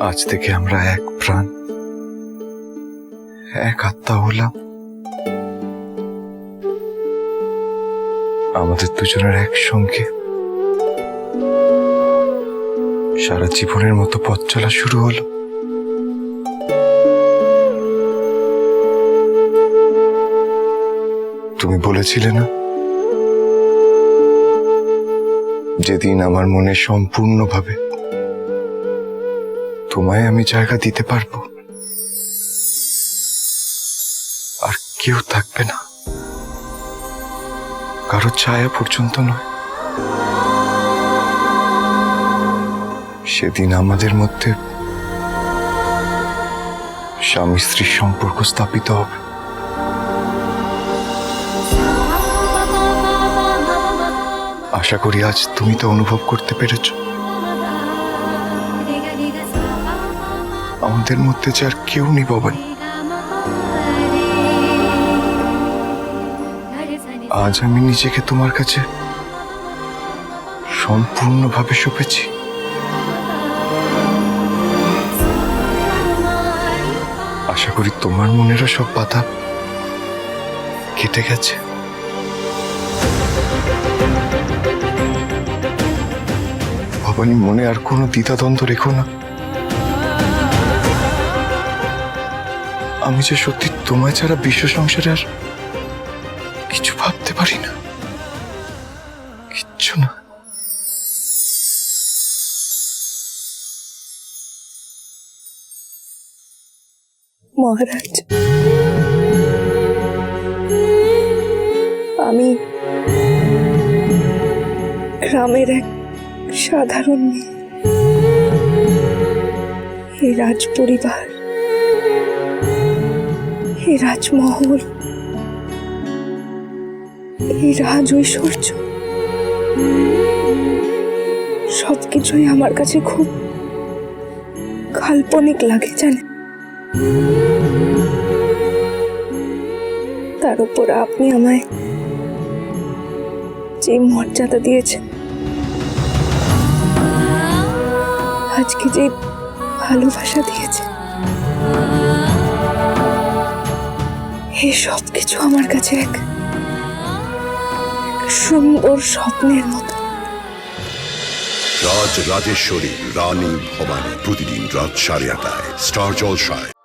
আজ থেকে আমরা এক প্রাণ। এক আত্মা হলাম। আমাদের দুজনের একসঙ্গে সারা জীবনের মতো পথ চলা শুরু হলো। তুমি বলেছিলে না? যেদিন আমার মনে সম্পূর্ণভাবে তোমায় আমি জায়গা দিতে পারব। আর কেউ থাকবে না। কারও ছায়া পর্যন্ত নয়। সেদিন আমাদের মধ্যে স্বামী স্ত্রীর সম্পর্ক স্থাপিত হবে। আশা করি আজ তুমি তো অনুভব করতে পেরেছ। আমাদের মধ্যে যে আর কেউ নেই ভবানী আজ আমি নিজেকে তোমার কাছে সম্পূর্ণভাবে সঁপেছি। আশা করি তোমার মনেরও সব পাতা কেটে গেছে। ভবানী মনে আর কোনো দ্বিধাদ্বন্দ্ব রেখো না। আমি যে সত্যি তোমায় ছাড়া বিশ্ব সংসারে আর কিছু ভাবতে পারি না। কিচ্ছু না। মহারাজ, আমি গ্রামের এক সাধারণ মেয়ে। রাজ পরিবার এই রাজমহল, এই রাজ ঐশ্বর্য, সবকিছুই আমার কাছে খুব কাল্পনিক লাগে জানে তার উপর আপনি আমায় যে মর্যাদা দিয়েছেন, আজকে যে ভালোবাসা দিয়েছে এই সব কিছু আমার কাছে এক সুন্দর স্বপ্নের মতো। রাজ রাজেশ্বরী, রানী ভবানী, প্রতিদিন রাত সাড়ে আটায় স্টার জলসায়।